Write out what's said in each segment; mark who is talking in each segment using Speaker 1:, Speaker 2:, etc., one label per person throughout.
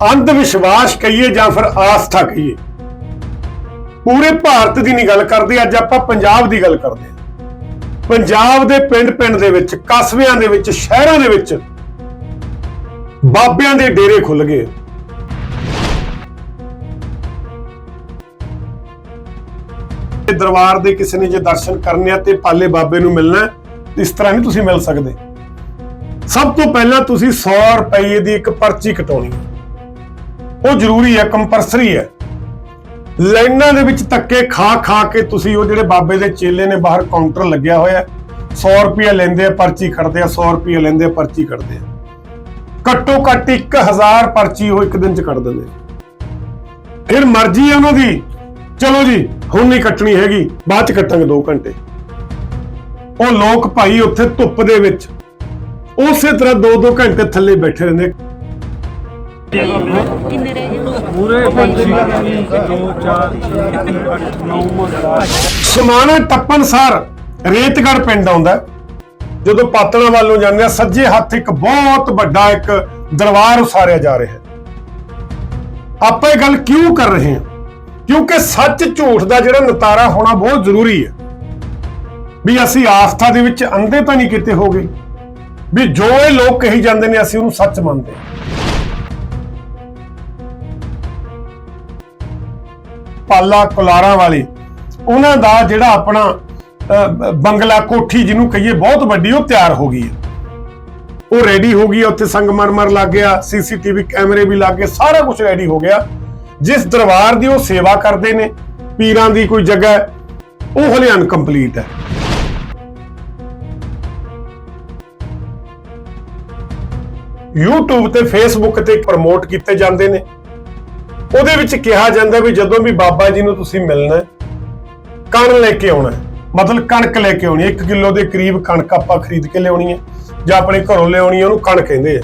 Speaker 1: ਅੰਧ ਵਿਸ਼ਵਾਸ ਕਹੀਏ ਜਾਂ ਫਿਰ ਆਸਥਾ ਕਹੀਏ। ਪੂਰੇ ਭਾਰਤ ਦੀ ਨਹੀਂ ਗੱਲ ਕਰਦੇ, ਅੱਜ ਆਪਾਂ ਪੰਜਾਬ ਦੀ ਗੱਲ ਕਰਦੇ ਹਾਂ। ਪੰਜਾਬ ਦੇ ਪਿੰਡ-ਪਿੰਡ ਦੇ ਵਿੱਚ, ਕਸਬਿਆਂ ਦੇ ਵਿੱਚ, ਸ਼ਹਿਰਾਂ ਦੇ ਵਿੱਚ ਬਾਬਿਆਂ ਦੇ ਡੇਰੇ ਖੁੱਲ ਗਏ। ਦਰਬਾਰ ਦੇ ਕਿਸੇ ਨੇ ਜੇ ਦਰਸ਼ਨ ਕਰਨੇ ਆ ਤੇ ਪਾਲੇ ਬਾਬੇ ਨੂੰ ਮਿਲਣਾ ਇਸ ਤਰ੍ਹਾਂ ਨਹੀਂ ਤੁਸੀਂ ਮਿਲ ਸਕਦੇ। ਸਭ ਤੋਂ ਪਹਿਲਾਂ ਤੁਸੀਂ 100 ਰੁਪਏ ਦੀ ਇੱਕ ਪਰਚੀ ਕਟਾਉਣੀ ਹੈ। ਉਹ ਜ਼ਰੂਰੀ ਹੈ ਕੰਪਲਸਰੀ ਹੈ। ਲਾਈਨਾਂ ਦੇ ਵਿੱਚ ਧੱਕੇ ਖਾ ਖਾ ਕੇ ਤੁਸੀਂ ਉਹ ਜਿਹੜੇ ਬਾਬੇ ਦੇ ਚੇਲੇ ਨੇ ਬਾਹਰ ਕਾਊਂਟਰ ਲੱਗਿਆ ਹੋਇਆ ਹੈ, 100 ਰੁਪਏ ਲੈਂਦੇ ਆ ਪਰਚੀ ਕੱਟਦੇ ਆ 100 ਰੁਪਏ ਲੈਂਦੇ ਆ ਪਰਚੀ ਕੱਟਦੇ ਆ। ਘੱਟੋ ਘੱਟ 1000 ਪਰਚੀ ਉਹ ਇੱਕ ਦਿਨ ਚ ਕੱਟ ਦਿੰਦੇ ਫਿਰ ਮਰਜ਼ੀ ਹੈ ਉਹਨਾਂ ਦੀ। ਚਲੋ ਜੀ ਹੁਣ ਨਹੀਂ ਕੱਟਣੀ ਹੈਗੀ ਬਾਅਦ ਚ ਕੱਟਾਂਗੇ 2 ਘੰਟੇ। ਉਹ ਲੋਕ ਭਾਈ ਉੱਥੇ ਧੁੱਪ ਦੇ ਵਿੱਚ ਉਸੇ ਤਰ੍ਹਾਂ 2-2 ਘੰਟੇ ਥੱਲੇ ਬੈਠੇ ਰਹਿੰਦੇ। ਸਮਾਣਾ ਟੱਪਣ ਸਾਰ ਰੇਤਗੜ ਪਿੰਡ ਆਉਂਦਾ ਹੈ। ਜਦੋਂ ਪਾਤਣਾ ਵੱਲੋਂ ਜਾਂਦੇ ਆ ਸੱਜੇ ਹੱਥ ਇੱਕ ਬਹੁਤ ਵੱਡਾ ਇੱਕ ਦਰਬਾਰ ਉਸਾਰਿਆ ਜਾ ਰਿਹਾ ਹੈ। ਆਪਾਂ ਇਹ ਗੱਲ ਕਿਉਂ ਕਰ ਰਹੇ ਹਾਂ? ਕਿਉਂਕਿ ਸੱਚ ਝੂਠ ਦਾ ਜਿਹੜਾ ਨਤਾਰਾ ਹੋਣਾ ਬਹੁਤ ਜ਼ਰੂਰੀ ਹੈ। ਵੀ ਅਸੀਂ ਆਸਥਾ ਦੇ ਵਿੱਚ ਅੰਧੇ ਤਾਂ ਨਹੀਂ ਕਿਤੇ ਹੋ ਗਏ ਵੀ ਜੋ ਇਹ ਲੋਕ ਕਹੀ ਜਾਂਦੇ ਨੇ, ਅਸੀਂ ਉਹਨੂੰ ਸੱਚ ਮੰਨਦੇ ਹਾਂ। ਪਾਲਾ ਕੁਲਾਰਾਂ ਵਾਲੇ। ਉਹਨਾਂ ਦਾ ਜਿਹੜਾ ਆਪਣਾ ਬੰਗਲਾ ਕੋਠੀ ਜਿਹਨੂੰ ਕਹੀਏ ਬਹੁਤ ਵੱਡੀ, ਉਹ ਤਿਆਰ ਹੋ ਗਈ ਹੈ। ਉਹ ਰੈਡੀ ਹੋ ਗਈ ਹੈ, ਉੱਥੇ ਸੰਗਮਰਮਰ ਲੱਗ ਗਿਆ ਸੀਸੀਟੀਵੀ ਕੈਮਰੇ ਵੀ ਲੱਗ ਗਏ, ਸਾਰਾ ਕੁਝ ਰੈਡੀ ਹੋ ਗਿਆ। ਜਿਸ ਦਰਬਾਰ ਦੀ ਉਹ ਸੇਵਾ ਕਰਦੇ ਨੇ, ਪੀਰਾਂ ਦੀ ਕੋਈ ਜਗ੍ਹਾ ਉਹ ਹਲੇ ਅਨਕੰਪਲੀਟ ਹੈ। YouTube ਤੇ Facebook ਤੇ ਪ੍ਰਮੋਟ ਕੀਤੇ ਜਾਂਦੇ ਨੇ। ਉਹਦੇ ਵਿੱਚ ਕਿਹਾ ਜਾਂਦਾ ਵੀ ਜਦੋਂ ਵੀ ਬਾਬਾ ਜੀ ਨੂੰ ਤੁਸੀਂ ਮਿਲਣਾ ਕਣ ਲੈ ਕੇ ਆਉਣਾ ਮਤਲਬ ਕਣਕ ਲੈ ਕੇ ਆਉਣੀ 1 ਕਿਲੋ ਦੇ ਕਰੀਬ ਕਣਕ ਆਪਾਂ ਖਰੀਦ ਕੇ ਲਿਆਉਣੀ ਹੈ ਜਾਂ ਆਪਣੇ ਘਰੋਂ ਲਿਆਉਣੀ ਹੈ, ਉਹਨੂੰ ਕਣ ਕਹਿੰਦੇ ਆ।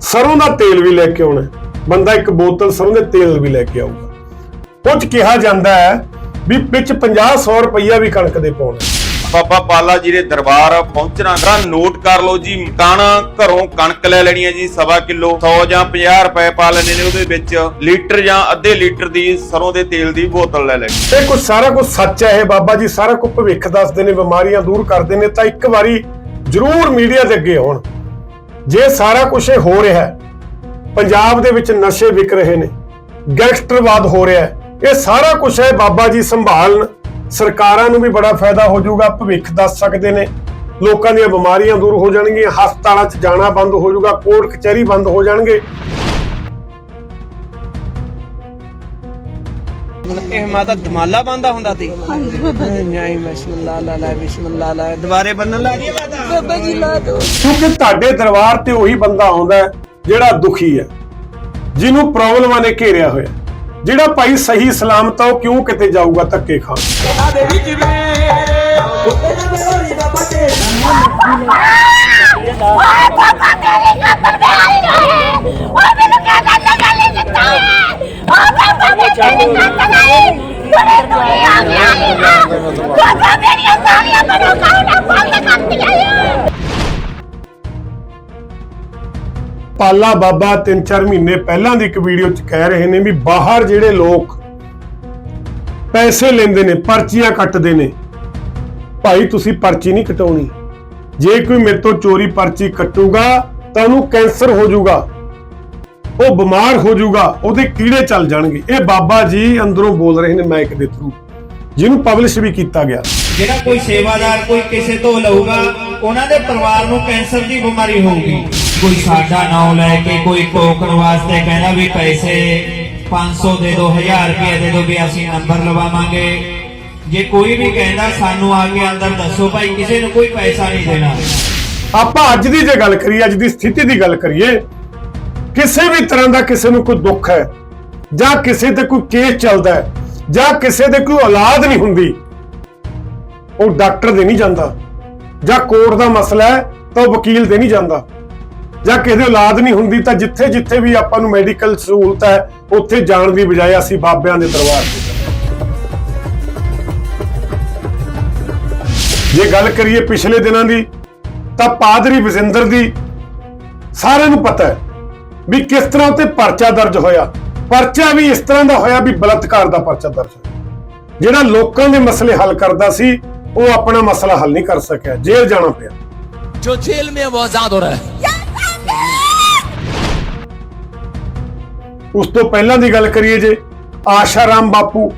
Speaker 1: ਸਰੋਂ ਦਾ ਤੇਲ ਵੀ ਲੈ ਕੇ ਆਉਣਾ ਬੰਦਾ ਇੱਕ ਬੋਤਲ ਸਰੋਂ ਦੇ ਤੇਲ ਵੀ ਲੈ ਕੇ ਆਊਗਾ। ਉਹ 'ਚ ਕਿਹਾ ਜਾਂਦਾ ਹੈ ਵੀ ਵਿੱਚ 50 100 ਰੁਪਈਆ ਵੀ ਕਣਕ ਦੇ ਪਾਉਣਾ
Speaker 2: ਬਾਬਾ ਬਾਲਾ ਜੀ ਦੇ ਦਰਬਾਰ ਪਹੁੰਚਣਾ ਜਰਾ ਨੋਟ ਕਰ ਲਓ ਜੀ। ਕਣ ਘਰੋਂ ਕਣਕ ਲੈ ਲੈਣੀ ਹੈ ਜੀ, ਸਵਾ ਕਿਲੋ। 100 ਜਾਂ 50 ਰੁਪਏ ਪਾ ਲੈਣੇ ਨੇ ਉਹਦੇ ਵਿੱਚ। ਲੀਟਰ ਜਾਂ ਅੱਧੇ ਲੀਟਰ ਦੀ ਸਰੋਂ ਦੇ ਤੇਲ ਦੀ ਬੋਤਲ ਲੈ ਲੈਣੀ।
Speaker 1: ਇਹ ਕੁਝ ਸਾਰਾ ਕੁਝ ਸੱਚ ਹੈ ਇਹ ਬਾਬਾ ਜੀ। ਸਾਰਾ ਕੁਝ ਭਵਿੱਖ ਦੱਸਦੇ ਨੇ, ਬਿਮਾਰੀਆਂ ਦੂਰ ਕਰਦੇ ਨੇ। ਤਾਂ ਇੱਕ ਵਾਰੀ ਜ਼ਰੂਰ ਮੀਡੀਆ ਦੇ ਅੱਗੇ ਆਉਣ। ਜੇ ਸਾਰਾ ਕੁਝ ਇਹ ਹੋ ਰਿਹਾ ਹੈ, ਪੰਜਾਬ ਦੇ ਵਿੱਚ ਨਸ਼ੇ ਵਿਕ ਰਹੇ ਨੇ, ਗੈਂਗਸਟਰਵਾਦ ਹੋ ਰਿਹਾ ਹੈ, ਇਹ ਸਾਰਾ ਕੁਝ ਹੈ ਬਾਬਾ ਜੀ ਸੰਭਾਲਣ ਸਰਕਾਰਾਂ ਨੂੰ ਵੀ ਬੜਾ ਫਾਇਦਾ ਹੋ ਜਾਊਗਾ ਭਵਿੱਖ ਦੱਸ ਸਕਦੇ ਨੇ। ਲੋਕਾਂ ਦੀਆਂ ਬਿਮਾਰੀਆਂ ਦੂਰ ਹੋ ਜਾਣਗੀਆਂ ਹਸਪਤਾਲਾਂ 'ਚ ਜਾਣਾ ਬੰਦ ਹੋ ਜਾਊਗਾ ਕੋਰਟ ਕਚਹਿਰੀ ਬੰਦ ਹੋ ਜਾਣਗੇ।
Speaker 3: ਇਹ ਮਾਤਾ ਧਮਾਲਾ ਬੰਦਾ ਹੁੰਦਾ ਸੀ? ਨਹੀਂ ਬਿਸਮਿਲ੍ਲਾ ਲਾ ਲਾ ਬਿਸਮਿਲ੍ਲਾ ਲਾ। ਦੁਬਾਰੇ ਬੰਨਣ ਲੱਗੀ ਮਾਤਾ? ਬਾਬਾ ਜੀ ਲਾ ਦੋ
Speaker 1: ਕਿਉਂਕਿ ਤੁਹਾਡੇ ਦਰਬਾਰ ਤੇ ਉਹੀ ਬੰਦਾ ਆਉਂਦਾ ਜਿਹੜਾ ਦੁਖੀ ਹੈ ਜਿਹਨੂੰ ਪ੍ਰੋਬਲਮਾਂ ਨੇ ਘੇਰਿਆ ਹੋਇਆ। ਜਿਹੜਾ ਭਾਈ ਸਹੀ ਸਲਾਮਤ ਆ ਉਹ ਕਿਉਂ ਕਿਤੇ ਜਾਊਗਾ ਧੱਕੇ ਖਾ
Speaker 4: ਓਏ ਪਾਪਾ ਮੇਰੇ ਨੰਬਰ ਤੇ ਆਈ
Speaker 1: ਪਾਲਾ ਬਾਬਾ 3-4 ਮਹੀਨੇ ਪਹਿਲਾਂ ਦੀ ਇੱਕ ਵੀਡੀਓ 'ਚ ਕਹਿ ਰਹੇ ਨੇ ਵੀ ਬਾਹਰ ਜਿਹੜੇ ਲੋਕ ਪੈਸੇ ਲੈਂਦੇ ਨੇ, ਪਰਚੀਆਂ ਕੱਟਦੇ ਨੇ, ਭਾਈ ਤੁਸੀਂ ਪਰਚੀ ਨਹੀਂ ਕਟਾਉਣੀ। ਜੇ ਕੋਈ ਮੇਰੇ ਤੋਂ ਚੋਰੀ ਪਰਚੀ ਕੱਟੂਗਾ ਤਾਂ ਉਹਨੂੰ ਕੈਂਸਰ ਹੋ ਜਾਊਗਾ। ਉਹ ਬਿਮਾਰ ਹੋ ਜਾਊਗਾ, ਉਹਦੇ ਕੀੜੇ ਚੱਲ ਜਾਣਗੇ। ਇਹ ਬਾਬਾ ਜੀ ਅੰਦਰੋਂ ਬੋਲ ਰਹੇ ਨੇ ਮਾਈਕ ਦੇ ਥਰੂ ਜਿਹਨੂੰ ਪਬਲਿਸ਼ ਵੀ ਕੀਤਾ ਗਿਆ।
Speaker 5: ਜਿਹੜਾ ਕੋਈ ਸੇਵਾਦਾਰ ਕੋਈ ਕਿਸੇ ਤੋਂ ਲਊਗਾ, ਉਹਨਾਂ ਦੇ ਪਰਿਵਾਰ ਨੂੰ ਕੈਂਸਰ ਦੀ ਬਿਮਾਰੀ ਹੋਊਗੀ। ਕੋਈ ਸਾਡਾ ਨਾਮ ਲੈ ਕੇ ਕੋਈ ਟੋਕਣ ਵਾਸਤੇ ਕਹਿੰਦਾ ਵੀ ਪੈਸੇ 500 ਦੇ ਦਿਓ 1000 ਰੁਪਏ ਦੇ ਦਿਓ ਵੀ ਅਸੀਂ ਨੰਬਰ ਲਵਾਵਾਂਗੇ। ਜੇ ਕੋਈ ਵੀ ਕਹਿੰਦਾ ਸਾਨੂੰ ਆ ਕੇ ਅੰਦਰ ਦੱਸੋ ਭਾਈ, ਕਿਸੇ ਨੂੰ ਕੋਈ ਪੈਸਾ ਨਹੀਂ ਦੇਣਾ।
Speaker 1: ਆਪਾਂ ਅੱਜ ਦੀ ਜੇ ਗੱਲ ਕਰੀਏ, ਅੱਜ ਦੀ ਸਥਿਤੀ ਦੀ ਗੱਲ ਕਰੀਏ, ਕਿਸੇ ਵੀ ਤਰ੍ਹਾਂ ਦਾ ਕਿਸੇ ਨੂੰ ਕੋਈ ਦੁੱਖ ਹੈ, ਜਾਂ ਕਿਸੇ ਤੇ ਕੋਈ ਕੇਸ ਚੱਲਦਾ ਹੈ, ਜਾਂ ਕਿਸੇ ਦੇ ਕੋਈ ਔਲਾਦ ਨਹੀਂ ਹੁੰਦੀ, ਉਹ ਡਾਕਟਰ ਦੇ ਨਹੀਂ ਜਾਂਦਾ, ਜਾਂ ਕੋਰਟ ਦਾ ਮਸਲਾ ਹੈ, ਤਾਂ ਉਹ ਵਕੀਲ ਦੇ ਨਹੀਂ ਜਾਂਦਾ। ਜਾਂ ਕਿਸੇ ਔਲਾਦ ਨਹੀਂ ਹੁੰਦੀ ਤਾਂ ਜਿੱਥੇ ਜਿੱਥੇ ਵੀ ਆਪਾਂ ਨੂੰ ਮੈਡੀਕਲ ਸਹੂਲਤ ਹੈ ਉੱਥੇ ਜਾਣ ਦੀ ਬਜਾਏ ਅਸੀਂ ਬਾਬਿਆਂ ਦੇ ਦਰਬਾਰ ਤੇ ਜੇ ਗੱਲ ਕਰੀਏ ਪਿਛਲੇ ਦਿਨਾਂ ਦੀ ਤਾਂ ਪਾਦਰੀ ਵਿਜੇਂਦਰ ਦੀ ਸਾਰਿਆਂ ਨੂੰ ਪਤਾ ਹੈ ਵੀ ਕਿਸ ਤਰ੍ਹਾਂ ਤੇ ਪਰਚਾ ਦਰਜ ਹੋਇਆ। ਪਰਚਾ ਵੀ ਇਸ ਤਰ੍ਹਾਂ ਦਾ ਹੋਇਆ ਵੀ ਬਲਤਕਾਰ ਦਾ ਪਰਚਾ ਦਰਜ ਹੋਇਆ। ਜਿਹੜਾ ਲੋਕਾਂ ਦੇ ਮਸਲੇ ਹੱਲ ਕਰਦਾ ਸੀ ਉਹ ਆਪਣਾ ਮਸਲਾ ਹੱਲ ਨਹੀਂ ਕਰ ਸਕਿਆ। ਜੇਲ੍ਹ ਜਾਣਾ ਪਿਆ।
Speaker 6: ਜੋ ਜੇਲ੍ਹ ਮੇਂ ਉਹ ਆਜ਼ਾਦ ਹੋ ਰਹਾ ਹੈ।
Speaker 1: ਉਸ ਤੋਂ ਪਹਿਲਾਂ ਦੀ ਗੱਲ ਕਰੀਏ ਜੇ ਆਸ਼ਾਰਾਮ ਬਾਪੂ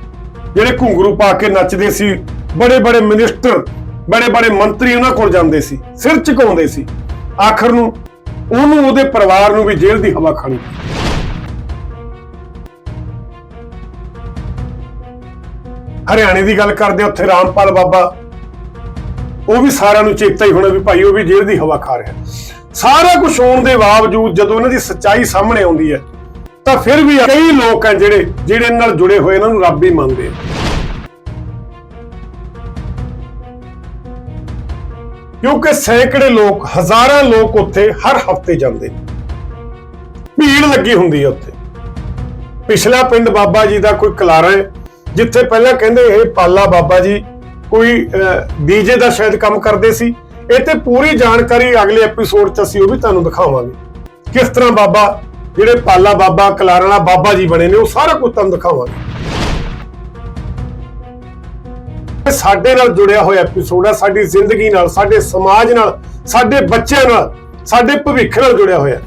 Speaker 1: ਜਿਹੜੇ ਘੁੰਗਰੂ ਪਾ ਕੇ ਨੱਚਦੇ ਸੀ ਬੜੇ ਬੜੇ ਮਿਨਿਸਟਰ ਬੜੇ ਬੜੇ ਮੰਤਰੀ ਉਹਨਾਂ ਕੋਲ ਜਾਂਦੇ ਸੀ ਸਿਰ ਝੁਕਾਉਂਦੇ ਸੀ। ਆਖਰ ਨੂੰ ਉਹਨੂੰ ਉਹਦੇ ਪਰਿਵਾਰ ਨੂੰ ਵੀ ਜੇਲ੍ਹ ਦੀ ਹਵਾ ਖਾਣੀ ਹਰਿਆਣੇ ਦੀ ਗੱਲ ਕਰਦੇ ਹਾਂ, ਉੱਥੇ ਰਾਮਪਾਲ ਬਾਬਾ ਉਹ ਵੀ ਸਾਰਿਆਂ ਨੂੰ ਚੇਤਾ ਹੀ ਹੋਣਾ ਵੀ ਭਾਈ ਉਹ ਵੀ ਜੇਲ੍ਹ ਦੀ ਹਵਾ ਖਾ ਰਿਹਾ। ਸਾਰਾ ਕੁਝ ਹੋਣ ਦੇ ਬਾਵਜੂਦ ਜਦੋਂ ਇਹਨਾਂ ਦੀ ਸੱਚਾਈ ਸਾਹਮਣੇ ਆਉਂਦੀ ਹੈ ਤਾਂ ਫਿਰ ਵੀ ਕਈ ਲੋਕ ਹੈ ਜਿਹੜੇ ਜਿਹੜੇ ਨਾਲ ਜੁੜੇ ਹੋਏ ਇਹਨਾਂ ਨੂੰ ਰੱਬ ਹੀ ਮੰਨਦੇ ਆ। ਕਿਉਂਕਿ ਸੈਂਕੜੇ ਲੋਕ, ਹਜ਼ਾਰਾਂ ਲੋਕ ਉੱਥੇ ਹਰ ਹਫ਼ਤੇ ਜਾਂਦੇ ਨੇ। ਭੀੜ ਲੱਗੀ ਹੁੰਦੀ ਹੈ ਉੱਥੇ। ਪਿਛਲਾ ਪਿੰਡ ਬਾਬਾ ਜੀ ਦਾ ਕੋਈ ਕਲਾਰਾ ਹੈ, ਜਿੱਥੇ ਪਹਿਲਾਂ ਕਹਿੰਦੇ ਇਹ ਪਾਲਾ ਬਾਬਾ ਜੀ ਕੋਈ ਡੀਜੇ ਦਾ ਸ਼ਾਇਦ ਕੰਮ ਕਰਦੇ ਸੀ। ਇਹ ਤੇ ਪੂਰੀ ਜਾਣਕਾਰੀ ਅਗਲੇ ਐਪੀਸੋਡ 'ਚ ਅਸੀਂ ਉਹ ਵੀ ਤੁਹਾਨੂੰ ਦਿਖਾਵਾਂਗੇ। ਕਿਸ ਤਰ੍ਹਾਂ ਬਾਬਾ ਜਿਹੜੇ ਪਾਲਾ ਬਾਬਾ ਕਲਾਰਾਂ ਵਾਲਾ ਬਾਬਾ ਜੀ ਬਣੇ ਨੇ, ਉਹ ਸਾਰਾ ਕੁਝ ਤੁਹਾਨੂੰ ਦਿਖਾਵਾਂਗੇ। ਸਾਡੇ ਨਾਲ ਜੁੜਿਆ ਹੋਇਆ ਐਪੀਸੋਡ ਆ, ਸਾਡੀ ਜ਼ਿੰਦਗੀ ਨਾਲ, ਸਾਡੇ ਸਮਾਜ ਨਾਲ, ਸਾਡੇ ਬੱਚਿਆਂ ਨਾਲ, ਸਾਡੇ ਭਵਿੱਖ ਨਾਲ ਜੁੜਿਆ ਹੋਇਆ।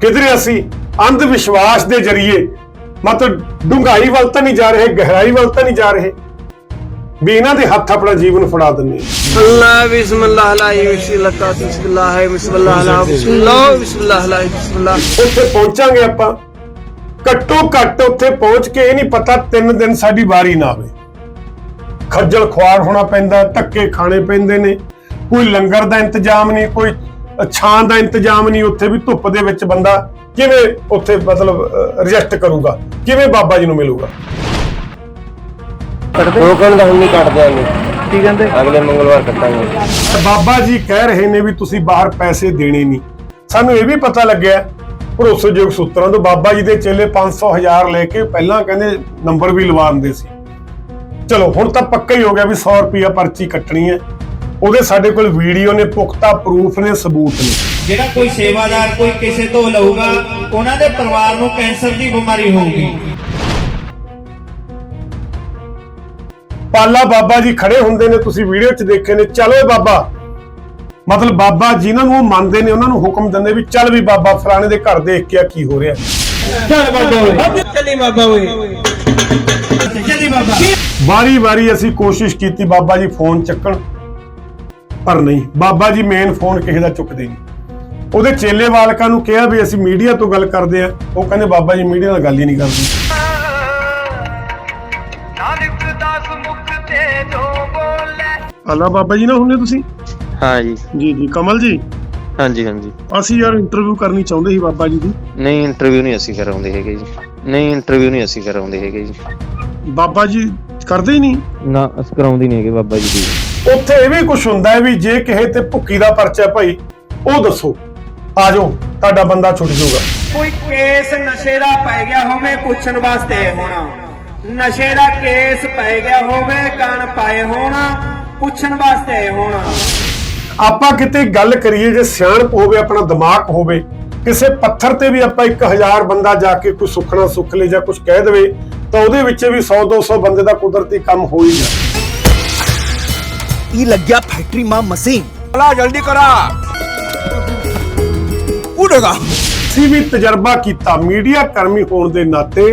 Speaker 1: ਕਿਧਰੇ ਅਸੀਂ ਅੰਧ ਵਿਸ਼ਵਾਸ ਦੇ ਜ਼ਰੀਏ, ਮਤਲਬ ਡੂੰਘਾਈ ਵੱਲ ਤਾਂ ਨਹੀਂ ਜਾ ਰਹੇ, ਗਹਿਰਾਈ ਵੱਲ ਤਾਂ ਨਹੀਂ ਜਾ ਰਹੇ ਵੀ ਇਹਨਾਂ ਦੇ ਹੱਥ ਆਪਣਾ ਜੀਵਨ ਫੜਾ
Speaker 3: ਦਿੰਦੇ ਅੱਲਾ ਬਿਸਮਿਲ੍ਲਾਹ ਲਾ ਇਲਾਹਾ ਇਲਲਾ ਬਿਸਮਿਲ੍ਲਾਹ ਬਿਸਮਿਲ੍ਲਾਹ ਬਿਸਮਿਲ੍ਲਾਹ ਬਿਸਮਿਲ੍ਲਾਹ
Speaker 1: ਉੱਥੇ ਪਹੁੰਚਾਂਗੇ ਆਪਾਂ। ਘੱਟੋ ਘੱਟ ਉੱਥੇ ਪਹੁੰਚ ਕੇ ਇਹ ਨਹੀਂ ਪਤਾ ਤਿੰਨ ਦਿਨ ਸਾਡੀ ਵਾਰੀ ਨਾ ਆਵੇ। ਖੱਜਲ ਖੁਆਰ ਹੋਣਾ ਪੈਂਦਾ ਧੱਕੇ ਖਾਣੇ ਪੈਂਦੇ ਨੇ। ਕੋਈ ਲੰਗਰ ਦਾ ਇੰਤਜ਼ਾਮ ਨਹੀਂ ਕੋਈ ਛਾਂ ਦਾ ਇੰਤਜ਼ਾਮ ਨਹੀਂ ਉੱਥੇ ਵੀ ਧੁੱਪ ਦੇ ਵਿੱਚ ਬੰਦਾ ਕਿਵੇਂ ਉੱਥੇ ਮਤਲਬ ਰਜਿਸਟ ਕਰੂਗਾ ਕਿਵੇਂ ਬਾਬਾ ਜੀ ਨੂੰ ਮਿਲੂਗਾ।
Speaker 7: ਟੋਕਨ ਦਾ ਹੁਣ ਨਹੀਂ ਕੱਟ ਦਿਆਂਗੇ ਕੀ ਕਹਿੰਦੇ? ਅਗਲੇ ਮੰਗਲਵਾਰ ਕੱਟਾਂਗੇ।
Speaker 1: ਬਾਬਾ ਜੀ ਕਹਿ ਰਹੇ ਨੇ ਵੀ ਤੁਸੀਂ ਬਾਹਰ ਪੈਸੇ ਦੇਣੇ ਨਹੀਂ। ਸਾਨੂੰ ਇਹ ਵੀ ਪਤਾ ਲੱਗਿਆ ਭਰੋਸੇਯੋਗ ਸੂਤਰਾਂ ਤੋਂ ਬਾਬਾ ਜੀ ਦੇ ਚੇਲੇ 500 ਹਜ਼ਾਰ ਲੈ ਕੇ ਪਹਿਲਾਂ ਕਹਿੰਦੇ ਨੰਬਰ ਵੀ ਲਵਾ ਦਿੰਦੇ ਸੀ। ਚਲੋ ਹੁਣ ਤਾਂ ਪੱਕਾ ਹੀ ਹੋ ਗਿਆ ਵੀ 100 ਰੁਪਿਆ ਪਰਚੀ ਕੱਟਣੀ ਹੈ। ਉਹਦੇ ਸਾਡੇ ਕੋਲ ਵੀਡੀਓ ਨੇ ਪੁਖਤਾ ਪ੍ਰੂਫ ਨੇ ਸਬੂਤ ਨੇ।
Speaker 5: ਜਿਹੜਾ ਕੋਈ ਸੇਵਾਦਾਰ ਕੋਈ ਕਿਸੇ ਤੋਂ ਲਊਗਾ ਉਹਨਾਂ ਦੇ ਪਰਿਵਾਰ ਨੂੰ ਕੈਂਸਰ ਦੀ ਬਿਮਾਰੀ ਹੋਊਗੀ।
Speaker 1: ਪਾਲਾ ਬਾਬਾ ਜੀ ਖੜੇ ਹੁੰਦੇ ਨੇ ਤੁਸੀਂ ਵੀਡੀਓ 'ਚ ਦੇਖੇ ਨੇ। ਚਲੋ ਬਾਬਾ। ਮਤਲਬ ਬਾਬਾ ਜਿਹਨਾਂ ਨੂੰ ਮੰਨਦੇ ਨੇ ਉਹਨਾਂ ਨੂੰ ਹੁਕਮ ਦਿੰਦੇ ਵੀ ਚੱਲ ਵੀ ਬਾਬਾ ਫਲਾਣੇ ਦੇ ਘਰ ਦੇਖ ਕੇ ਆ ਕੀ ਹੋ ਰਿਹਾ। ਵਾਰੀ ਵਾਰੀ ਅਸੀਂ ਕੋਸ਼ਿਸ਼ ਕੀਤੀ ਬਾਬਾ ਜੀ ਫੋਨ ਚੱਕਣ ਪਰ ਨਹੀਂ। ਬਾਬਾ ਜੀ ਮੇਨ ਫੋਨ ਕਿਸੇ ਦਾ ਚੁੱਕਦੇ ਨਹੀਂ। ਉਹਦੇ ਚੇਲੇ ਵਾਲਕਾਂ ਨੂੰ ਕਿਹਾ ਵੀ ਅਸੀਂ ਮੀਡੀਆ ਤੋਂ ਗੱਲ ਕਰਦੇ ਆ। ਉਹ ਕਹਿੰਦੇ ਬਾਬਾ ਜੀ ਮੀਡੀਆ ਨਾਲ ਗੱਲ ਹੀ ਨਹੀਂ ਕਰਦੇ। ਅੱਲਾ ਬਾਬਾ ਜੀ ਨਾ ਹੁੰਨੇ ਤੁਸੀਂ?
Speaker 7: ਹਾਂ ਜੀ।
Speaker 1: ਜੀ ਜੀ। ਕਮਲ ਜੀ?
Speaker 7: ਹਾਂਜੀ ਹਾਂਜੀ।
Speaker 1: ਅਸੀਂ ਯਾਰ ਇੰਟਰਵਿਊ ਕਰਨੀ ਚਾਹੁੰਦੇ ਸੀ ਬਾਬਾ ਜੀ ਦੀ।
Speaker 7: ਨਹੀਂ ਇੰਟਰਵਿਊ ਨਹੀਂ ਅਸੀਂ ਕਰਾਉਂਦੇ ਹੈਗੇ ਜੀ। ਨਹੀਂ ਇੰਟਰਵਿਊ ਨਹੀਂ ਅਸੀਂ ਕਰਾਉਂਦੇ ਹੈਗੇ ਜੀ।
Speaker 1: ਬਾਬਾ ਜੀ ਕਰਦੇ ਹੀ ਨਹੀਂ?
Speaker 7: ਨਾ ਅਸੀਂ ਕਰਾਉਂਦੇ ਨਹੀਂ ਹੈਗੇ ਬਾਬਾ ਜੀ ਦੀ।
Speaker 1: ਉੱਥੇ ਇਹ ਵੀ ਕੁਝ ਹੁੰਦਾ ਹੈ ਵੀ ਜੇ ਕਿਸੇ ਤੇ ਭੁੱਕੀ ਦਾ ਪਰਚਾ ਹੈ ਭਾਈ ਉਹ ਦੱਸੋ। ਆ ਜਾਓ ਤੁਹਾਡਾ ਬੰਦਾ ਛੁੱਟ ਜਾਊਗਾ।
Speaker 3: ਕੋਈ ਕੇਸ ਨਸ਼ੇ ਦਾ ਪੈ ਗਿਆ ਹੋਵੇ ਪੁੱਛਣ ਵਾਸਤੇ ਹੋਣਾ ਨਸ਼ੇ ਦਾ ਕੇਸ ਪੈ ਗਿਆ ਹੋਵੇ ਕਣ ਪਾਏ ਹੋਣਾ ਪੁੱਛਣ ਵਾਸਤੇ ਆਏ ਹੋਣ।
Speaker 1: ਆਪਾਂ ਕਿਤੇ ਗੱਲ ਕਰੀਏ ਜੇ ਸਿਆਣਪ ਹੋਵੇ ਆਪਣਾ ਦਿਮਾਗ ਹੋਵੇ ਕਿਸੇ ਪੱਥਰ ਤੇ ਵੀ ਆਪਾਂ 1000 ਬੰਦਾ ਜਾ ਕੇ ਕੋਈ ਸੁਖਣਾ ਸੁਖ ਲੈ ਜਾਂ ਕੁਝ ਕਹਿ ਦੇਵੇ ਤਾਂ ਉਹਦੇ ਵਿੱਚ ਵੀ 100 200 ਬੰਦੇ ਦਾ ਕੁਦਰਤੀ ਕੰਮ ਹੋ ਹੀ ਜਾਂਦਾ।
Speaker 6: ਇਹ ਲੱਗਿਆ ਫੈਕਟਰੀ ਮਾਂ ਮਸ਼ੀਨ? ਅਲਾ
Speaker 3: ਜਲਦੀ ਕਰਾ।
Speaker 6: ਉਡੇਗਾ।
Speaker 1: ਸੀ ਵੀ ਤਜਰਬਾ ਕੀਤਾ ਮੀਡੀਆ ਕਰਮੀ ਹੋਣ ਦੇ ਨਾਤੇ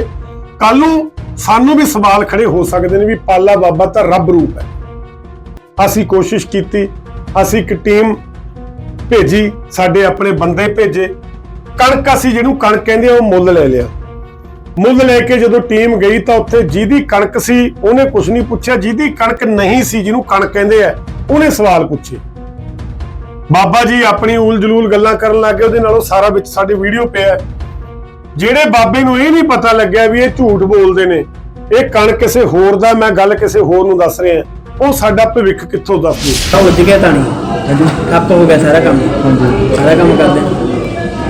Speaker 1: ਕੱਲ ਨੂੰ ਸਾਨੂੰ ਵੀ ਸਵਾਲ ਖੜੇ ਹੋ ਸਕਦੇ ਨੇ ਵੀ ਪਾਲਾ ਬਾਬਾ ਤਾਂ ਰੱਬ ਰੂਪ ਹੈ। ਅਸੀਂ ਕੋਸ਼ਿਸ਼ ਕੀਤੀ, ਅਸੀਂ ਇੱਕ ਟੀਮ ਭੇਜੀ, ਸਾਡੇ ਆਪਣੇ ਬੰਦੇ ਭੇਜੇ। ਕਣਕ ਅਸੀਂ ਜਿਹਨੂੰ ਕਣਕ ਕਹਿੰਦੇ ਆ, ਉਹ ਮੁੱਲ ਲੈ ਲਿਆ। ਮੁੱਲ ਲੈ ਕੇ ਜਦੋਂ ਟੀਮ ਗਈ ਤਾਂ ਉੱਥੇ ਜਿਹਦੀ ਕਣਕ ਸੀ, ਉਹਨੇ ਕੁਝ ਨਹੀਂ ਪੁੱਛਿਆ। ਜਿਹਦੀ ਕਣਕ ਨਹੀਂ ਸੀ, ਜਿਹਨੂੰ ਕਣਕ ਕਹਿੰਦੇ ਆ, ਉਹਨੇ ਸਵਾਲ ਪੁੱਛੇ। ਬਾਬਾ ਜੀ ਆਪਣੀ ਊਲ ਜਲੂਲ ਗੱਲਾਂ ਕਰਨ ਲੱਗੇ ਉਹਦੇ ਨਾਲੋਂ ਸਾਰਾ ਵਿੱਚ ਸਾਡੇ ਵੀਡੀਓ ਪਿਆ ਜਿਹੜੇ ਬਾਬੇ ਨੂੰ ਇਹ ਨਹੀਂ ਪਤਾ ਲੱਗਿਆ ਵੀ ਇਹ ਝੂਠ ਬੋਲਦੇ ਨੇ, ਇਹ ਕਣ ਕਿਸੇ ਹੋਰ ਦਾ, ਮੈਂ ਗੱਲ ਕਿਸੇ ਹੋਰ ਨੂੰ ਦੱਸ ਰਿਹਾ। ਉਹ ਸਾਡਾ ਭਵਿੱਖ ਕਿੱਥੋਂ ਦੱਸ ਦੂ
Speaker 8: ਉੱਜ ਗਿਆ ਤਾਂ ਨਹੀਂ। ਠੱਪ ਹੋ ਗਿਆ ਸਾਰਾ ਕੰਮ। ਸਾਰਾ ਕੰਮ ਕਰਦੇ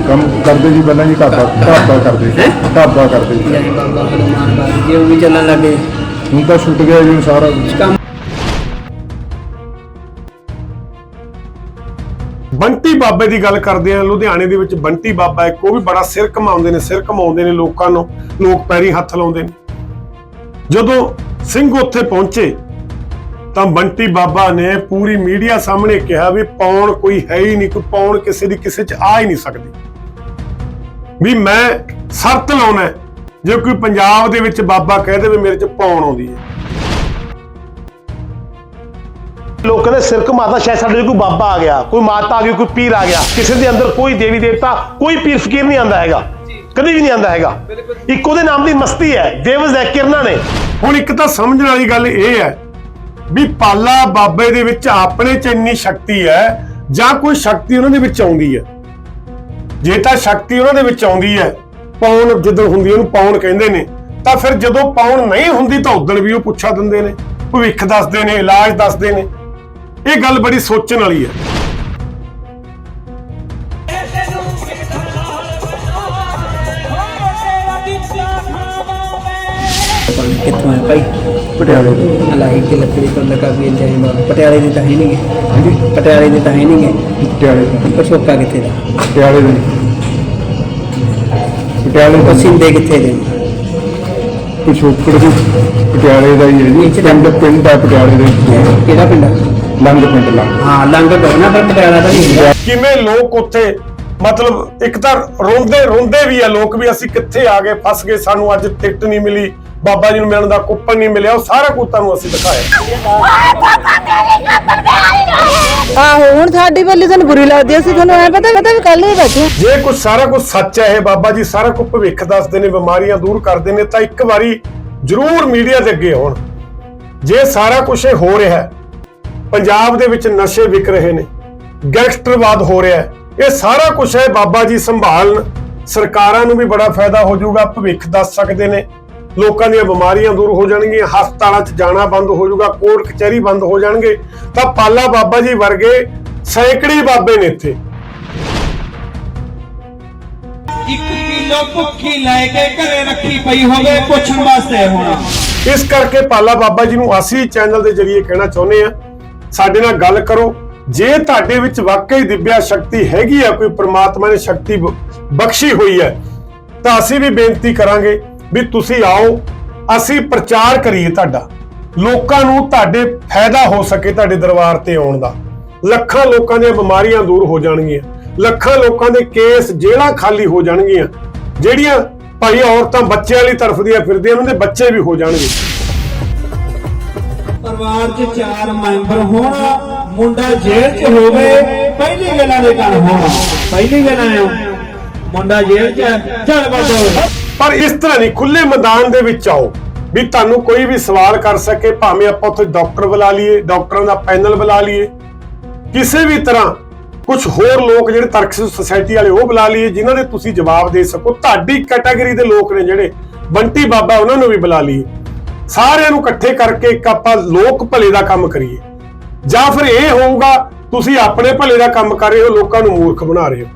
Speaker 9: ਕੰਮ ਕਰਦੇ ਜੀ ਪਹਿਲਾਂ ਜੀ ਢਾਬਾ ਢਾਬਾ ਕਰਦੇ ਢਾਬਾ ਕਰਦੇ
Speaker 8: ਜੈ ਬਾਬਾ ਹਨੂਮਾਨ ਬਾਬਾ ਜੀ ਉਹ ਵੀ ਚੱਲਣ ਲੱਗੇ
Speaker 9: ਹੁਣ ਤਾਂ ਛੁੱਟ ਗਿਆ ਜੀ ਸਾਰਾ।
Speaker 8: ਕੰਮ
Speaker 1: ਬੰਟੀ ਬਾਬੇ ਦੀ ਗੱਲ ਕਰਦੇ ਆ ਲੁਧਿਆਣੇ ਦੇ ਵਿੱਚ ਬੰਟੀ ਬਾਬਾ ਇੱਕ ਉਹ ਵੀ ਬੜਾ ਸਿਰ ਘਮਾਉਂਦੇ ਨੇ ਸਿਰ ਘਮਾਉਂਦੇ ਨੇ ਲੋਕਾਂ ਨੂੰ ਲੋਕ ਪੈਰੀ ਹੱਥ ਲਾਉਂਦੇ ਨੇ। ਜਦੋਂ ਸਿੰਘ ਉੱਥੇ ਪਹੁੰਚੇ ਤਾਂ ਬੰਟੀ ਬਾਬਾ ਨੇ ਪੂਰੀ ਮੀਡੀਆ ਸਾਹਮਣੇ ਕਿਹਾ ਵੀ ਪੌਣ ਕੋਈ ਹੈ ਹੀ ਨਹੀਂ ਕੋਈ ਪੌਣ ਕਿਸੇ ਦੀ ਕਿਸੇ 'ਚ ਆ ਹੀ ਨਹੀਂ ਸਕਦੀ। ਵੀ ਮੈਂ ਸ਼ਰਤ ਲਾਉਣਾ ਜੇ ਕੋਈ ਪੰਜਾਬ ਦੇ ਵਿੱਚ ਬਾਬਾ ਕਹਿ ਦੇਵੇ ਮੇਰੇ 'ਚ ਪੌਣ ਆਉਂਦੀ ਹੈ।
Speaker 10: ਲੋਕ ਕਹਿੰਦੇ ਸਿਰਕ ਮਾਤਾ ਸ਼ਾਇਦ ਸਾਡੇ ਕੋਈ ਬਾਬਾ ਆ ਗਿਆ ਕੋਈ ਮਾਤਾ ਆ ਗਈ ਕੋਈ ਪੀਰ ਆ ਗਿਆ ਕਿਸੇ ਦੇ ਅੰਦਰ ਕੋਈ ਦੇਵੀ ਦੇਵਤਾ ਕੋਈ ਪੀਰ ਫਕੀਰ ਨਹੀਂ ਆਂਦਾ ਹੈਗਾ ਕਦੇ ਵੀ ਨਹੀਂ ਆਂਦਾ ਹੈਗਾ। ਇੱਕੋ ਦੇ ਨਾਮ ਦੀ ਮਸਤੀ ਹੈ ਦੇਵਜ਼ ਹੈ ਕਿਰਨਾਂ ਨੇ।
Speaker 1: ਹੁਣ ਇੱਕ ਤਾਂ ਸਮਝਣ ਵਾਲੀ ਗੱਲ ਇਹ ਹੈ ਵੀ ਪਾਲਾ ਬਾਬੇ ਦੇ ਵਿੱਚ ਆਪਣੇ 'ਚ ਇੰਨੀ ਸ਼ਕਤੀ ਹੈ, ਜਾਂ ਕੋਈ ਸ਼ਕਤੀ ਉਹਨਾਂ ਦੇ ਵਿੱਚ ਆਉਂਦੀ ਹੈ। ਜੇ ਤਾਂ ਸ਼ਕਤੀ ਉਹਨਾਂ ਦੇ ਵਿੱਚ ਆਉਂਦੀ ਹੈ ਪੌਣ ਜਦੋਂ ਹੁੰਦੀ ਉਹਨੂੰ ਪੌਣ ਕਹਿੰਦੇ ਨੇ, ਤਾਂ ਫਿਰ ਜਦੋਂ ਪੌਣ ਨਹੀਂ ਹੁੰਦੀ ਤਾਂ ਉਦੋਂ ਵੀ ਉਹ ਪੁੱਛਾ ਦਿੰਦੇ ਨੇ, ਭਵਿੱਖ ਦੱਸਦੇ ਨੇ, ਇਲਾਜ ਦੱਸਦੇ ਨੇ। ਇਹ ਗੱਲ ਬੜੀ ਸੋਚਣ ਵਾਲੀ ਹੈ।
Speaker 9: ਪਟਿਆਲੇ ਤੋਂ।
Speaker 8: ਅਲਾਈ ਤੇ ਲੱਕੜੀ ਤੋਂ ਲਗਾ ਵੀ ਜਾਈ ਮਾਰ ਪਟਿਆਲੇ ਦੇ ਤਾਂ ਹੈ ਨਹੀਂਗੇ ਪਟਿਆਲੇ ਦੇ ਤਾਂ ਹੈ ਨਹੀਂਗੇ
Speaker 9: ਪਟਿਆਲੇ ਤੋਂ।
Speaker 8: ਅਸ਼ੋਕਾ ਕਿੱਥੇ ਦਾ?
Speaker 9: ਪਟਿਆਲੇ ਦੇ। ਪਟਿਆਲੇ ਤੋਂ।
Speaker 8: ਸਿੰਦੇ ਕਿੱਥੇ ਦੇ?
Speaker 9: ਪਿਛੋਕੜ ਦੀ ਪਟਿਆਲੇ ਦਾ ਹੀ ਹੈ ਜੀ। ਪਿੰਡ? ਪਿੰਡ ਹੈ ਪਟਿਆਲੇ ਦੇ।
Speaker 8: ਕਿਹੜਾ ਪਿੰਡ? ਆ?
Speaker 9: ਲੰਗ ਪਿੰਡ ਲੰਗ।
Speaker 8: ਹਾਂ ਲੰਗ ਤੋਂ ਨਾ ਪਰ ਪਟਿਆਲਾ ਤਾਂ ਨਹੀਂ ਹੁੰਦਾ।
Speaker 1: ਕਿਵੇਂ ਲੋਕ ਉੱਥੇ ਮਤਲਬ ਇੱਕ ਤਾਂ ਰੋਂਦੇ ਰੋਂਦੇ ਵੀ ਆ ਲੋਕ ਵੀ ਅਸੀਂ ਕਿੱਥੇ ਆ ਗਏ ਫਸ ਗਏ ਸਾਨੂੰ ਅੱਜ ਟਿਕਟ ਨਹੀਂ ਮਿਲੀ। ਬਾਬਾ ਜੀ ਨੂੰ ਮਿਲਣ ਦਾ ਕੁੱਪਨ ਨਹੀਂ ਮਿਲਿਆ ਉਹ ਸਾਰਾ ਕੁਝ ਤੁਹਾਨੂੰ ਅਸੀਂ ਦਿਖਾਇਆ
Speaker 4: ਨਾ
Speaker 11: ਆਹੋ ਹੁਣ ਸਾਡੀ ਬੱਲੀ ਤੁਹਾਨੂੰ ਬੁਰੀ ਲੱਗਦੀ ਅਸੀਂ ਤੁਹਾਨੂੰ ਐ ਪਤਾ ਪਤਾ ਵੀ ਕੱਲ ਹੀ ਬੈਠੇ ਆ।
Speaker 1: ਜੇ ਕੁਝ ਸਾਰਾ ਕੁਝ ਸੱਚ ਹੈ ਇਹ ਬਾਬਾ ਜੀ ਸਾਰਾ ਕੁਝ ਭਵਿੱਖ ਦੱਸਦੇ ਨੇ ਬਿਮਾਰੀਆਂ ਦੂਰ ਕਰਦੇ ਨੇ ਤਾਂ ਇੱਕ ਵਾਰੀ ਜ਼ਰੂਰ ਮੀਡੀਆ ਦੇ ਅੱਗੇ ਆਉਣ। ਜੇ ਸਾਰਾ ਕੁਝ ਇਹ ਹੋ ਰਿਹਾ ਹੈ ਪੰਜਾਬ ਦੇ ਵਿੱਚ ਨਸ਼ੇ ਵਿਕ ਰਹੇ ਨੇ ਗੈਂਗਸਟਰਵਾਦ ਹੋ ਰਿਹਾ ਹੈ ਇਹ ਸਾਰਾ ਕੁਝ ਹੈ ਬਾਬਾ ਜੀ ਸੰਭਾਲਣ। ਸਰਕਾਰਾਂ ਨੂੰ ਵੀ ਬੜਾ ਫਾਇਦਾ ਹੋ ਜਾਊਗਾ ਭਵਿੱਖ ਦੱਸ ਸਕਦੇ ਨੇ। ਲੋਕਾਂ ਦੀਆਂ ਬਿਮਾਰੀਆਂ ਦੂਰ ਹੋ ਜਾਣਗੀਆਂ ਹਸਪਤਾਲਾਂ 'ਚ ਜਾਣਾ ਬੰਦ ਹੋ ਜਾਊਗਾ ਕੋਰਟ ਕਚਹਿਰੀ ਬੰਦ ਹੋ ਜਾਣਗੇ ਤਾਂ ਪਾਲਾ ਬਾਬਾ ਜੀ ਵਰਗੇ ਸੈਂਕੜੇ ਬਾਬੇ ਨੇ ਇੱਥੇ।
Speaker 5: ਇੱਕ ਕਿਲੋ ਭੁੱਖੀ ਲੈ ਕੇ ਘਰੇ ਰੱਖੀ ਪਈ ਹੋਵੇ ਪੁੱਛਣ ਵਾਸਤੇ ਹੋਣਾ।
Speaker 1: ਇਸ ਕਰਕੇ ਪਾਲਾ ਬਾਬਾ ਜੀ ਨੂੰ ਅਸੀਂ ਚੈਨਲ ਦੇ ਜਰੀਏ ਕਹਿਣਾ ਚਾਹੁੰਦੇ ਆ ਸਾਡੇ ਨਾਲ ਗੱਲ ਕਰੋ। ਜੇ ਤੁਹਾਡੇ ਵਿੱਚ ਵਾਕਈ ਦਿਵਿਆ ਸ਼ਕਤੀ ਹੈਗੀ ਆ ਕੋਈ ਪ੍ਰਮਾਤਮਾ ਨੇ ਸ਼ਕਤੀ ਬਖਸ਼ੀ ਹੋਈ ਹੈ ਤਾਂ ਅਸੀਂ ਵੀ ਬੇਨਤੀ ਕਰਾਂਗੇ ਵੀ ਤੁਸੀਂ ਆਓ ਅਸੀਂ ਪ੍ਰਚਾਰ ਕਰੀਏ ਤੁਹਾਡਾ। ਲੋਕਾਂ ਨੂੰ ਤੁਹਾਡੇ ਫਾਇਦਾ ਹੋ ਸਕੇ ਤੁਹਾਡੇ ਦਰਬਾਰ ਤੇ ਆਉਣ ਦਾ। ਲੱਖਾਂ ਲੋਕਾਂ ਦੀਆਂ ਬਿਮਾਰੀਆਂ ਦੂਰ ਹੋ ਜਾਣਗੀਆਂ। ਲੱਖਾਂ ਲੋਕਾਂ ਦੇ ਕੇਸ ਜੇਲ੍ਹਾਂ ਖਾਲੀ ਹੋ ਜਾਣਗੀਆਂ। ਜਿਹੜੀਆਂ ਭਾਈ ਔਰਤਾਂ ਬੱਚਿਆਂ ਵਾਲੀ ਤਰਫ ਦੀਆਂ ਫਿਰਦੀਆਂ ਉਹਨਾਂ ਦੇ ਬੱਚੇ ਵੀ ਹੋ ਜਾਣਗੇ।
Speaker 5: ਪਰਿਵਾਰ 'ਚ ਚਾਰ ਮੈਂਬਰ ਹੋਣ ਮੁੰਡਾ ਜੇਲ੍ਹ 'ਚ ਹੋਵੇ ਪਹਿਲੀ ਗੱਲਾਂ ਦੇ ਗੱਲ ਹੋਣਾ। ਪਹਿਲੀ ਗੱਲਾਂ ਆ ਮੁੰਡਾ ਜੇਲ੍ਹ 'ਚ ਹੈ, ਚੱਲ ਬਾਬਾ
Speaker 1: ਪਰ ਇਸ ਤਰ੍ਹਾਂ ਨਹੀਂ ਖੁੱਲੇ ਮੈਦਾਨ ਦੇ ਵਿੱਚ ਆਓ। ਵੀ ਤੁਹਾਨੂੰ ਕੋਈ ਵੀ ਸਵਾਲ ਕਰ ਸਕੇ, ਭਾਵੇਂ ਆਪਾਂ ਉੱਥੇ ਡਾਕਟਰ ਬੁਲਾ ਲਈਏ, ਡਾਕਟਰਾਂ ਦਾ ਪੈਨਲ ਬੁਲਾ ਲਈਏ। ਕਿਸੇ ਵੀ ਤਰ੍ਹਾਂ ਕੁਝ ਹੋਰ ਲੋਕ ਜਿਹੜੇ ਤਰਕਸ਼ੀਲ ਸੁਸਾਇਟੀ ਵਾਲੇ, ਉਹ ਬੁਲਾ ਲਈਏ, ਜਿਨ੍ਹਾਂ ਦੇ ਤੁਸੀਂ ਜਵਾਬ ਦੇ ਸਕੋ। ਤੁਹਾਡੀ ਕੈਟਾਗਰੀ ਦੇ ਲੋਕ ਨੇ ਜਿਹੜੇ, ਬੰਟੀ ਬਾਬਾ ਉਹਨਾਂ ਨੂੰ ਵੀ ਬੁਲਾ ਲਈਏ। ਸਾਰਿਆਂ ਨੂੰ ਇਕੱਠੇ ਕਰਕੇ ਇੱਕ ਆਪਾਂ ਲੋਕ ਭਲੇ ਦਾ ਕੰਮ ਕਰੀਏ। ਜਾਂ ਫਿਰ ਇਹ ਹੋਊਗਾ, ਤੁਸੀਂ ਆਪਣੇ ਭਲੇ ਦਾ ਕੰਮ ਕਰ ਰਹੇ ਹੋ, ਲੋਕਾਂ ਨੂੰ ਮੂਰਖ ਬਣਾ ਰਹੇ ਹੋ।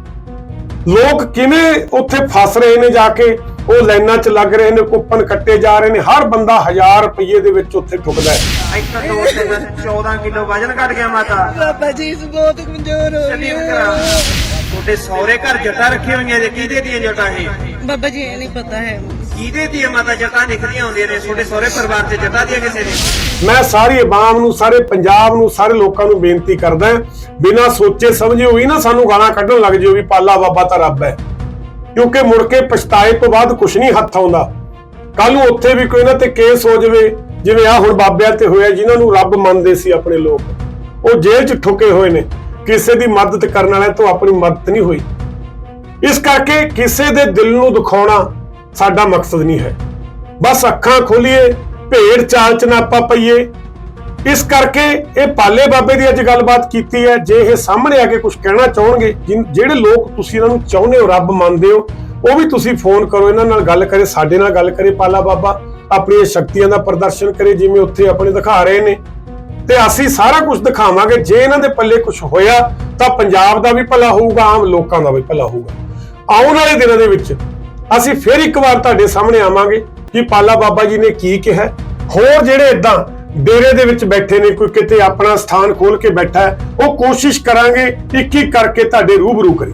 Speaker 1: ਲੋਕ ਕਿਵੇਂ ਉੱਥੇ ਫਸ ਰਹੇ ਨੇ ਜਾ ਕੇ? ਉਹ ਲਾਈਨਾਂ 'ਚ ਲੱਗ ਰਹੇ ਨੇ ਕੁੱਪਨ ਕੱਟੇ ਜਾ ਰਹੇ ਨੇ ਹਰ ਬੰਦਾ 1000 ਰੁਪਏ ਦੇ ਵਿੱਚ ਉੱਥੇ ਠੁਕਦਾ ਹੈ।
Speaker 3: ਇੱਕ ਦੋ ਤਿੰਨ 14 ਕਿਲੋ ਵਜਨ ਘਟ ਗਿਆ ਮਾਤਾ।
Speaker 11: ਬਾਬਾ ਜੀ ਇਸ ਬਹੁਤ ਕਮਜ਼ੋਰ ਹੋ
Speaker 3: ਚੱਲੀ ਕਰਾ ਤੁਹਾਡੇ ਸਹੁਰੇ ਘਰ ਜਟਾਂ ਰੱਖੀਆਂ ਹੋਈਆਂ ਜੇ ਕਿਹਦੇ ਦੀਆਂ ਜਟਾਂ ਇਹ?
Speaker 11: ਬਾਬਾ ਜੀ ਇਹ ਨਹੀਂ ਪਤਾ ਹੈ।
Speaker 3: ਕਿਹਦੇ ਦੀਆਂ ਮਾਤਾ ਜਟਾਂ ਨਿਕਲੀਆਂ ਹੁੰਦੀਆਂ ਨੇ ਤੁਹਾਡੇ ਸਹੁਰੇ ਪਰਿਵਾਰ ਤੇ ਜਟਾਂ ਦੀਆਂ ਕਿਸੇ ਨੇ?
Speaker 1: ਮੈਂ ਸਾਰੀ ਆਵਾਮ ਨੂੰ ਸਾਰੇ ਪੰਜਾਬ ਨੂੰ ਸਾਰੇ ਲੋਕਾਂ ਨੂੰ ਬੇਨਤੀ ਕਰਦਾ ਬਿਨਾਂ ਸੋਚੇ ਸਮਝੇ ਹੋਈ ਨਾ ਸਾਨੂੰ ਗਾਲਾਂ ਕੱਢਣ ਲੱਗ ਜਿਓ ਵੀ ਪਾਲਾ ਬਾਬਾ ਤਾਂ ਰੱਬ ਹੈ। ਕਿਉਂਕਿ ਮੁੜ ਕੇ ਪਛਤਾਏ ਤੋਂ ਬਾਅਦ ਕੁਝ ਨਹੀਂ ਹੱਥ ਆਉਂਦਾ। ਕੱਲ ਨੂੰ ਉੱਥੇ ਵੀ ਕੋਈ ਨਾ ਤੇ ਕੇਸ ਹੋ ਜਾਵੇ, ਜਿਵੇਂ ਆ ਹੁਣ ਬਾਬਿਆਂ ਤੇ ਹੋਇਆ, ਜਿਨ੍ਹਾਂ ਨੂੰ ਰੱਬ ਮੰਨਦੇ ਸੀ ਆਪਣੇ ਲੋਕ। ਉਹ ਜੇਲ੍ਹ 'ਚ ਠੁਕੇ ਹੋਏ ਨੇ। ਕਿਸੇ ਦੀ ਮਦਦ ਕਰਨ ਵਾਲਿਆਂ ਤੋਂ ਆਪਣੀ ਮਦਦ ਨਹੀਂ ਹੋਈ। ਇਸ ਕਰਕੇ ਕਿਸੇ ਦੇ ਦਿਲ ਨੂੰ ਦੁਖਾਉਣਾ ਸਾਡਾ ਮਕਸਦ ਨਹੀਂ ਹੈ। ਬਸ ਅੱਖਾਂ ਖੋਲੀਏ ਭੇੜ ਚਾਲ ਚ ਨਾ ਆਪਾਂ ਪਈਏ ਇਸ ਕਰਕੇ ਇਹ ਪਾਲੇ ਬਾਬੇ ਦੀ ਅੱਜ ਗੱਲਬਾਤ ਕੀਤੀ ਹੈ। ਜੇ ਇਹ ਸਾਹਮਣੇ ਆ ਕੇ ਕੁਝ ਕਹਿਣਾ ਚਾਹਣਗੇ, ਜਿਨ- ਜਿਹੜੇ ਲੋਕ ਤੁਸੀਂ ਇਹਨਾਂ ਨੂੰ ਚਾਹੁੰਦੇ ਹੋ, ਰੱਬ ਮੰਨਦੇ ਹੋ, ਉਹ ਵੀ ਤੁਸੀਂ ਫੋਨ ਕਰੋ, ਇਹਨਾਂ ਨਾਲ ਗੱਲ ਕਰੇ, ਸਾਡੇ ਨਾਲ ਗੱਲ ਕਰੇ, ਪਾਲਾ ਬਾਬਾ। ਆਪਣੀਆਂ ਸ਼ਕਤੀਆਂ ਦਾ ਪ੍ਰਦਰਸ਼ਨ ਕਰੇ, ਜਿਵੇਂ ਉੱਥੇ ਆਪਣੇ ਦਿਖਾ ਰਹੇ ਨੇ। ਤੇ ਅਸੀਂ ਸਾਰਾ ਕੁਝ ਦਿਖਾਵਾਂਗੇ। ਜੇ ਇਹਨਾਂ ਦੇ ਪੱਲੇ ਕੁਝ ਹੋਇਆ, ਤਾਂ ਪੰਜਾਬ ਦਾ ਵੀ ਭਲਾ ਹੋਊਗਾ, ਆਮ ਲੋਕਾਂ ਦਾ ਵੀ ਭਲਾ ਹੋਊਗਾ। ਆਉਣ ਵਾਲੇ ਦਿਨਾਂ ਦੇ ਵਿੱਚ ਅਸੀਂ ਫਿਰ ਇੱਕ ਵਾਰ ਤੁਹਾਡੇ ਸਾਹਮਣੇ ਆਵਾਂਗੇ ਕਿ ਪਾਲਾ ਬਾਬਾ ਜੀ ਨੇ ਕੀ ਕਿਹਾ। ਹੋਰ ਜਿਹੜੇ ਇਦਾਂ ਡੇਰੇ ਦੇ ਵਿੱਚ ਬੈਠੇ ਨੇ, ਕੋਈ ਕਿਤੇ ਆਪਣਾ ਸਥਾਨ ਖੋਲ ਕੇ ਬੈਠਾ ਹੈ, ਉਹ ਕੋਸ਼ਿਸ਼ ਕਰਾਂਗੇ ਇੱਕ ਇੱਕ ਕਰਕੇ ਤੁਹਾਡੇ ਰੂਬਰੂ ਕਰੀ